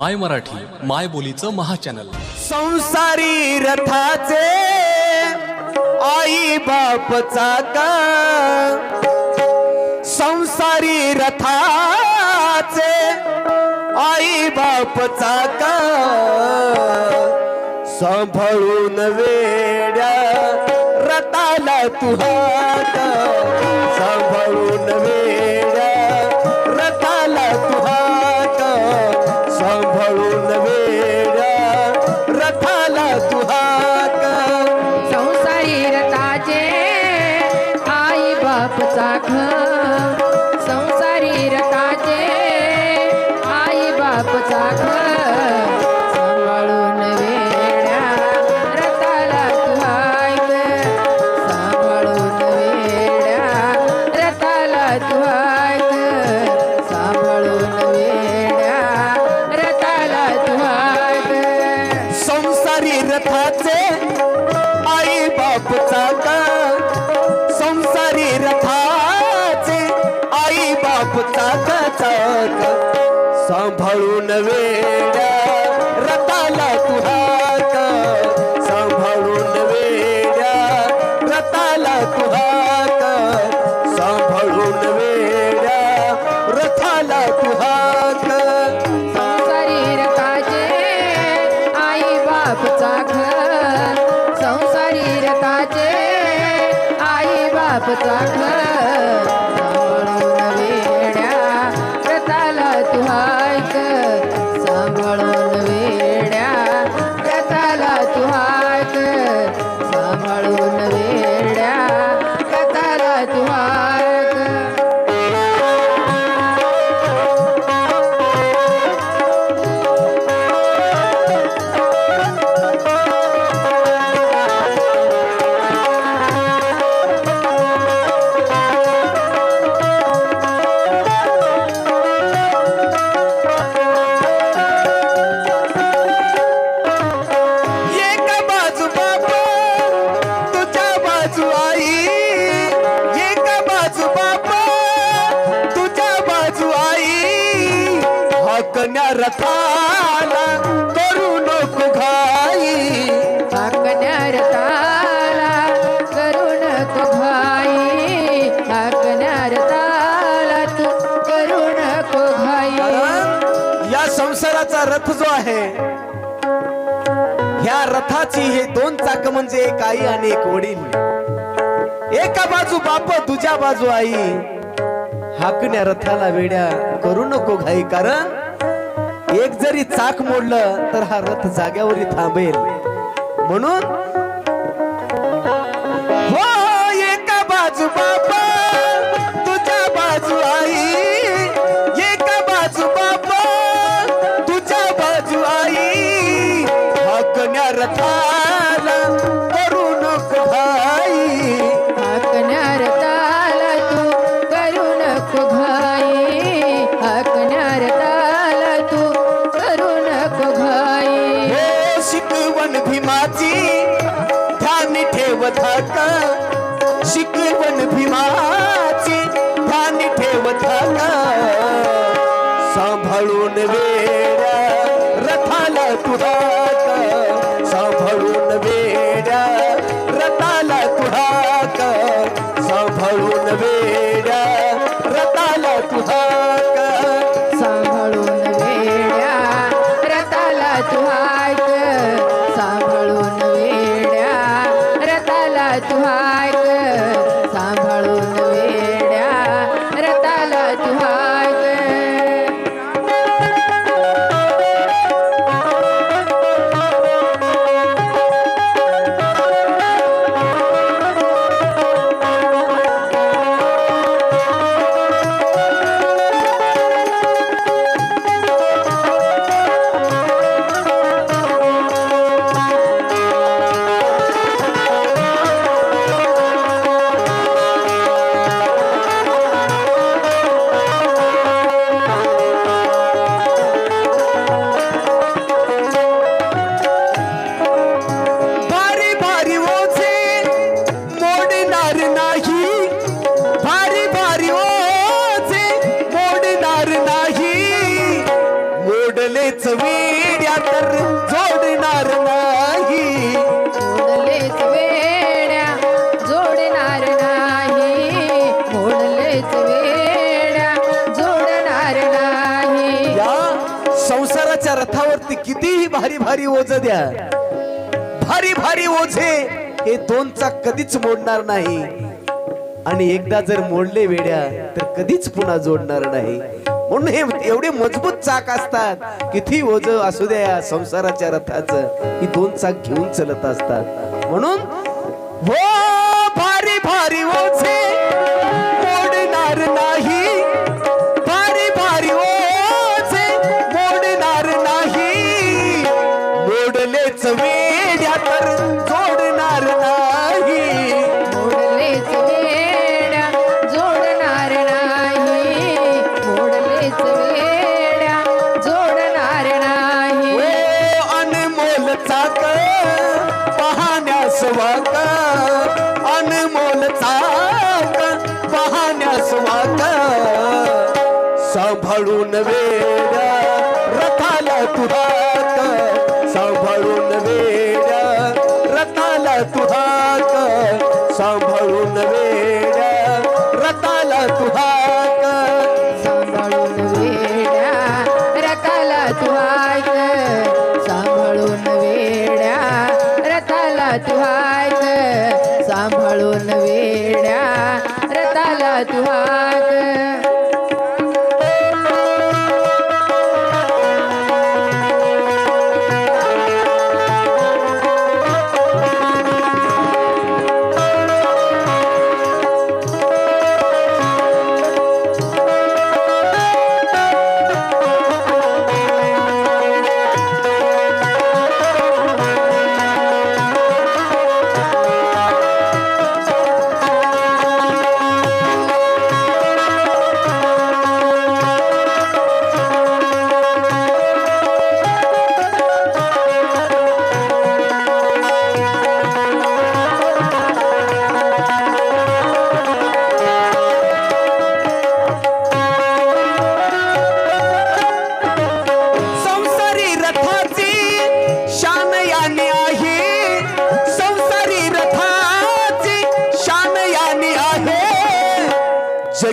माय मराठी माय बोलीचं महाचॅनल संसारी रथाचे आई बापचा का संसारी रथाचे आई बापचा का सांभाळून वेड्या रथाला तुहात सांभाळून वेड्या संसारी बापचा घर सांभाळून वेड्या रथाला तुहायक सांभाळून वेड्या रथाला तुहायक सांभाळून वेड्या रथाला तुहायक रथाला करू नको घाई हाकण्यार ताला करुण घाई हाकण्यार ताला तू करुण घाई कारण या संसाराचा रथ जो आहे ह्या रथाची हे दोन चाक म्हणजे एक आई आणि एक वडील. एका बाजू बाप तुझ्या बाजू आई. हाकण्या रथाला वेड्या करू नको घाई कारण एक जरी चाक मोडलं तर हा रथ जाग्यावरी थांबेल. म्हणून हो, हो एका बाजू बाबा तुझ्या बाजू आई. एका बाजू बाबा तुझ्या बाजू आई. हाकण्या रथाला when the people संसाराच्या रथावरती कितीही भारी भारी ओझ द्या. भारी भारी ओझे हे दोन चाक कधीच मोडणार नाही. आणि एकदा जर मोडले वेड्या तर कधीच पुन्हा जोडणार नाही. म्हणून हे एवढे मजबूत चाक असतात. किती ओझ असू द्या संसाराच्या रथाचं. ही दोन चाक घेऊन चलत असतात. म्हणून हो सांभाळून वेड्या रथाला तुहाक सांभाळून वेड्या रथाला तुहाक सांभाळून वेड्या रथाला तुहाक सांभाळून वेड्या रथाला तू सांभाळून वेड्या रथाला तू सांभाळून वेड्या रथाला तू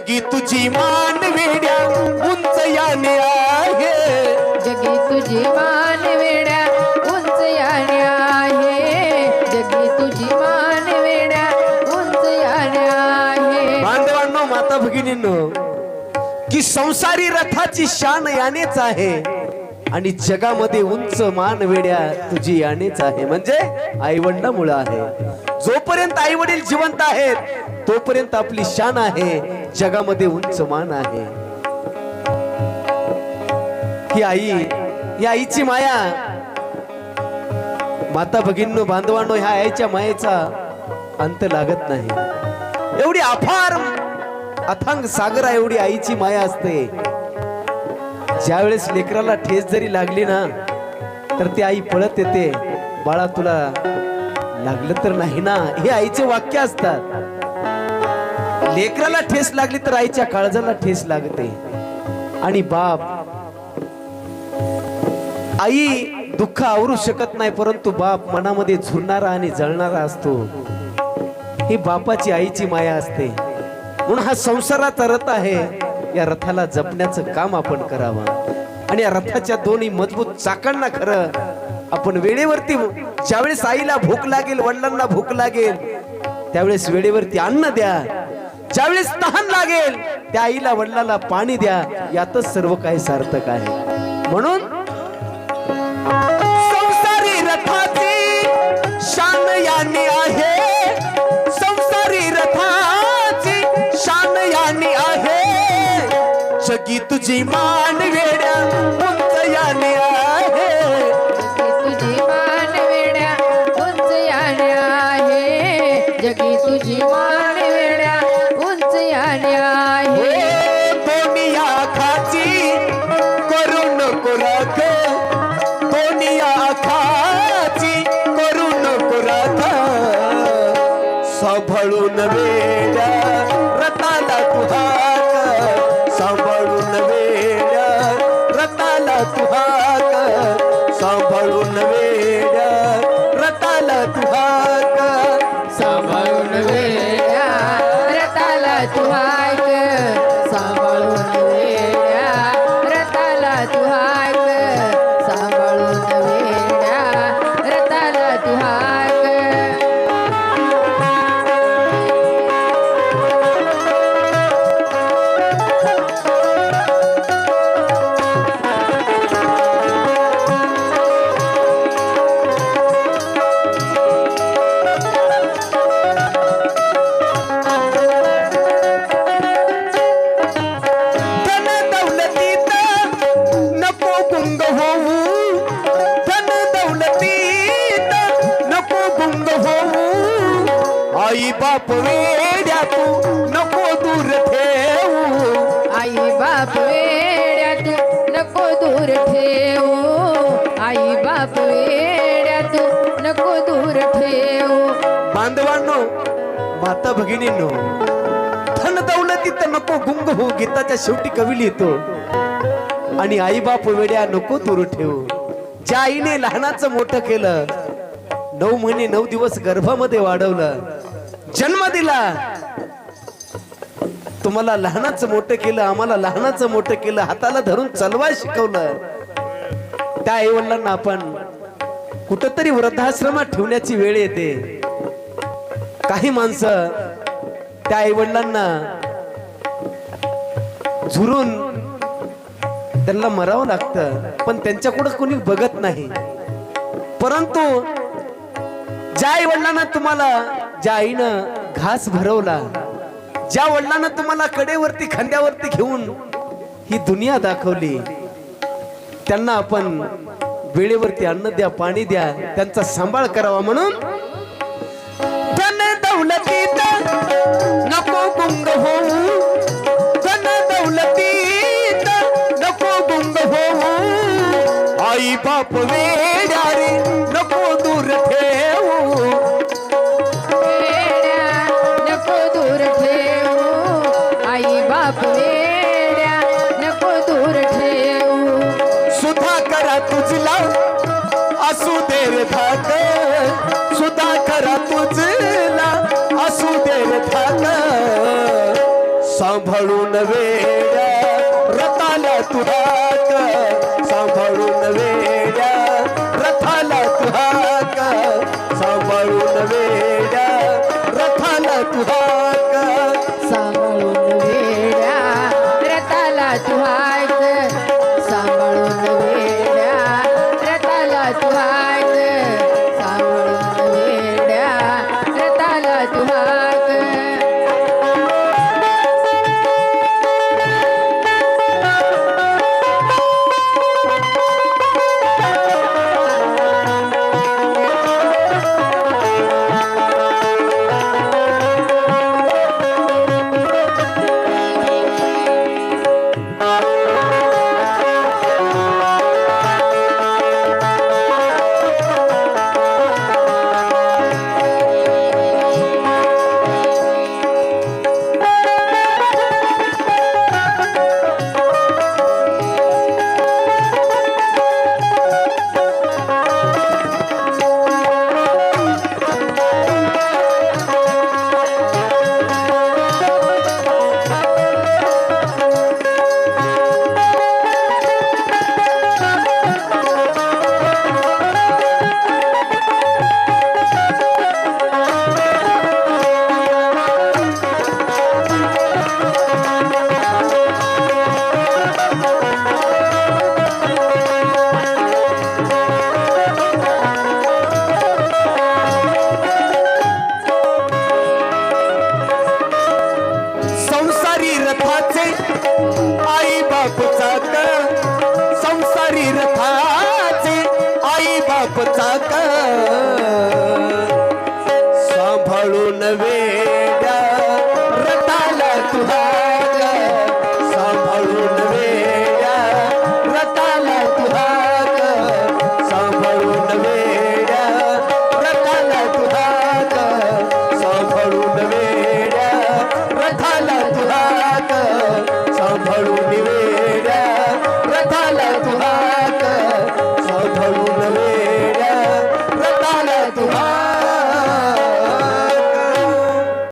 जगी तुझी मान वेड्या उंच याने आहे. जगी तुझी मान वेड्या उंच याने आहे. जगी तुझी मान वेड्या उंच याने आहे. बांधवांनो माता भगिनींनो की संसारी रथाची शान यानेच आहे आणि जगामध्ये उंच मान वेड्या तुझी यानेच आहे. म्हणजे आईवडिलामुळं आहे. जोपर्यंत आई वडील जिवंत आहेत तोपर्यंत आपली शान आहे. जगामध्ये उंच मान आहे. ही आई या आईची माया. माता भगिनीनो बांधवांनो ह्या आईच्या मायेचा अंत लागत नाही. एवढी अफार अथांग सागरा एवढी आईची माया असते. ज्यावेळेस लेकराला ठेस जरी लागली ना तर ती आई पळत येते. बाळा तुला लागलं तर नाही ना? हे आईचे वाक्य असतात. लेकराला ठेस लागली तर आईच्या काळजाला ठेस लागते. आणि बाप आई दुःख आवरू शकत नाही परंतु बाप मनामध्ये झुरणारा आणि जळणारा असतो. ही बापाची आईची माया असते. म्हणून हा संसाराचा रथ आहे. या रथाला जपण्याचं काम आपण करावं. आणि या रथाच्या दोन्ही मजबूत चाकांना खरं आपण वेळेवरती ज्यावेळेस आईला भूक लागेल वडिलांना भूक लागेल त्यावेळेस वेळेवरती अन्न द्या. ज्यावेळेस तहान लागेल त्या आईला वडिलाला पाणी द्या. यातच सर्व काही सार्थक आहे. म्हणून संसारी रथाची शान याने आहे. संसारी रथाची शान याने आहे. जगी तुझी मान वेड्या उंच याने आहे. बाप वेड्या तू नको दूर ठेवू. आई बाप वेड्या तू नको दूर ठेवू. आई बाप वेड्या तू नको दूर ठेवू. बांधवांनो माता भगिनींनो धन दौलतीत नको गुंग हो गीताच्या शेवटी कवी लिहितो. आणि आई बाप वेड्या नको दूर ठेवू. ज्या आईने लहानाचं मोठं केलं नऊ महिने नऊ दिवस गर्भामध्ये वाढवलं जन्म दिला. तुम्हाला लहानाचं मोठं केलं आम्हाला लहानाचं मोठं केलं हाताला धरून चलवाय शिकवलं. त्या आई वडिलांना आपण कुठंतरी वृद्धाश्रमात ठेवण्याची वेळ येते. काही माणसं त्या आई वडिलांना झुरून त्यांना मरावं लागतं पण त्यांच्याकडं कोणी बघत नाही. परंतु ज्या आई वडिलांना तुम्हाला ज्या आईनं घास भरवला ज्या वडिलांना तुम्हाला कडेवरती खांद्यावरती घेऊन ही दुनिया दाखवली त्यांना आपण वेळेवरती अन्न द्या पाणी द्या त्यांचा सांभाळ करावा म्हणून धन दौलतीत नको गुंग होऊ धन दौलतीत नको गुंग होऊ आई बाप वेड्या रथाला